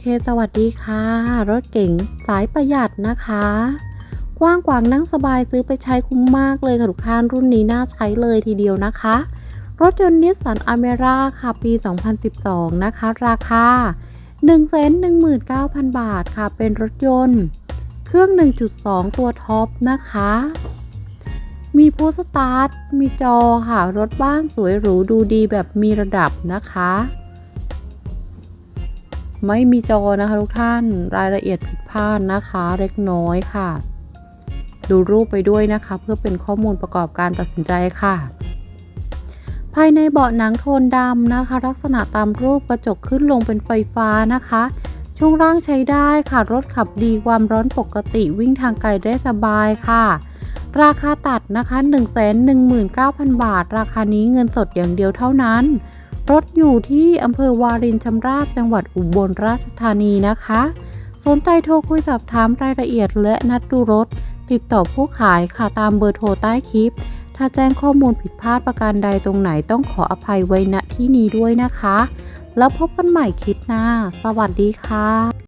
เคสวัสดีค่ะ รถเก๋งสายประหยัดนะคะ กว้างกวางนั่งสบายซื้อไปใช้คุ้มมากเลยค่ะทุกท่านรุ่นนี้น่าใช้เลยทีเดียวนะคะ รถยนต์นิสสันอเมร่าค่ะปี 2012 นะคะ ราคา 119,000 บาทค่ะ เป็นรถยนต์ เครื่อง 1.2 ตัวท็อปนะคะ มีโพสต์สตาร์ทมีจอค่ะ รถบ้านสวยหรูดูดีแบบมีระดับนะคะ ไม่มีจอนะคะทุกท่านรายละเอียดผิดพลาดนะคะเล็กน้อยค่ะ ดูรูปไปด้วยนะคะ เพื่อเป็นข้อมูลประกอบการตัดสินใจค่ะ ภายในเบาะหนังโทนดำนะคะ ลักษณะตามรูปกระจกขึ้นลงเป็นไฟฟ้านะคะ ช่วงล่างใช้ได้ค่ะ รถขับดีความร้อนปกติวิ่งทางไกลได้สบายค่ะ ราคาตัดนะคะ 119,000 บาท ราคานี้เงินสดอย่างเดียวเท่านั้น รถอยู่ที่อำเภอวารินชำราบจังหวัดอุบลราชธานีนะคะ สนใจโทรคุยสอบถามรายละเอียดและนัดดูรถ ติดต่อผู้ขายค่ะตามเบอร์โทรใต้คลิป ถ้าแจ้งข้อมูลผิดพลาดประการใดตรงไหนต้องขออภัยไว้ณที่นี้ด้วยนะคะ แล้วพบกันใหม่คลิปหน้า สวัสดีค่ะ